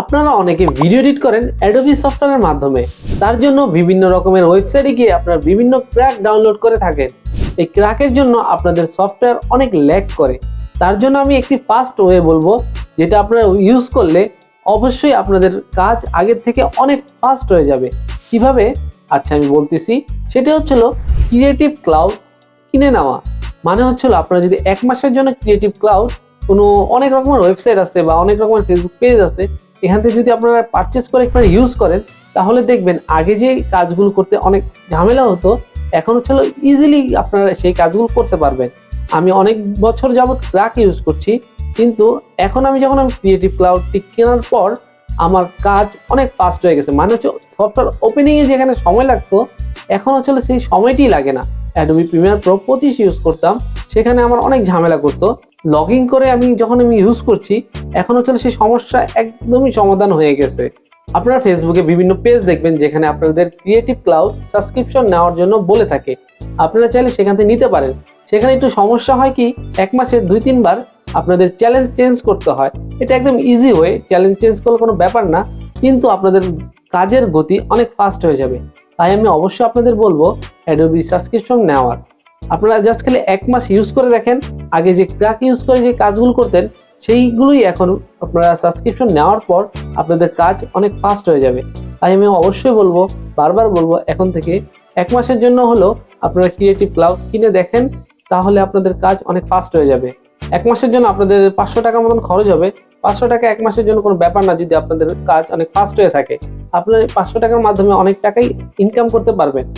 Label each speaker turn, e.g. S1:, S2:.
S1: আপনারা অনেকে video edit করেন অ্যাডোবি সফটওয়্যারের মাধ্যমে। তার জন্য বিভিন্ন রকমের ওয়েবসাইটে গিয়ে আপনার বিভিন্ন ক্র্যাক ডাউনলোড করে থাকেন। এই ক্র্যাকের জন্য আপনাদের সফটওয়্যার অনেক ল্যাগ করে। তার জন্য আমি একটি ফাস্ট ওয়ে বলব, যেটা আপনারা ইউজ করলে অবশ্যই আপনাদের কাজ আগের থেকে অনেক ফাস্ট হয়ে যাবে। কীভাবে? আচ্ছা আমি বলতেছি। সেটা হচ্ছিল ক্রিয়েটিভ ক্লাউড কিনে নেওয়া। মানে হচ্ছিল আপনারা যদি এক মাসের জন্য ক্রিয়েটিভ ক্লাউড কোনো অনেক রকমের ওয়েবসাইট আছে বা অনেক রকমের ফেসবুক পেজ আছে এখান থেকে যদি আপনারা পারচেস করে একবার ইউজ করেন, তাহলে দেখবেন আগে যে কাজগুলো করতে অনেক ঝামেলা হতো, এখন হচ্ছে ইজিলি আপনারা সেই কাজগুলো করতে পারবেন। আমি অনেক বছর যাবত ক্রাক ইউজ করছি, কিন্তু এখন আমি যখন আমি ক্রিয়েটিভ ক্লাউডটি কেনার পর, আমার কাজ অনেক ফাস্ট হয়ে গেছে। মানে হচ্ছে সফটওয়্যার ওপেনিংয়ে যেখানে সময় লাগতো, এখন হচ্ছে সেই সময়টি লাগে না। অ্যাডোবি প্রিমিয়ার প্রো পঁচিশ ইউজ করতাম সেখানে আমার অনেক ঝামেলা করতো। লগ ইন করে আমি যখন আমি ইউজ করছি, এখন হচ্ছে সেই সমস্যা একদমই সমাধান হয়ে গেছে। আপনারা ফেসবুকে বিভিন্ন পেজ দেখবেন যেখানে আপনাদের ক্রিয়েটিভ ক্লাউড সাবস্ক্রিপশন নেওয়ার জন্য বলে থাকে। আপনারা চাইলে সেখান থেকে নিতে পারেন। সেখানে একটু সমস্যা হয় কি, এক মাসে দুই তিনবার আপনাদের চ্যালেঞ্জ চেঞ্জ করতে হয়। এটা একদম ইজি হয়ে চ্যালেঞ্জ চেঞ্জ করলে কোনো ব্যাপার না, কিন্তু আপনাদের কাজের গতি অনেক ফাস্ট হয়ে যাবে। তাই আমি অবশ্যই আপনাদের বলব অ্যাডোবি সাবস্ক্রিপশন নেওয়ার। আপনারা জাস্ট খালি এক মাস ইউজ করে দেখেন। আগে যে ক্র্যাক ইউজ করে যে কাজগুলো করতেন, সেইগুলোই এখন আপনারা সাবস্ক্রিপশন নেওয়ার পর আপনাদের কাজ অনেক ফাস্ট হয়ে যাবে। তাই আমি অবশ্যই বলব, বারবার বলব, এখন থেকে এক মাসের জন্য হলো আপনারা ক্রিয়েটিভ ক্লাউড কিনে দেখেন, তাহলে আপনাদের কাজ অনেক ফাস্ট হয়ে যাবে। এক মাসের জন্য আপনাদের পাঁচশো টাকা মতন খরচ হবে। পাঁচশো টাকা এক মাসের জন্য কোনো ব্যাপার না, যদি আপনাদের কাজ অনেক ফাস্ট হয়ে থাকে। আপনার পাঁচশো টাকার মাধ্যমে অনেক টাকাই ইনকাম করতে পারবেন।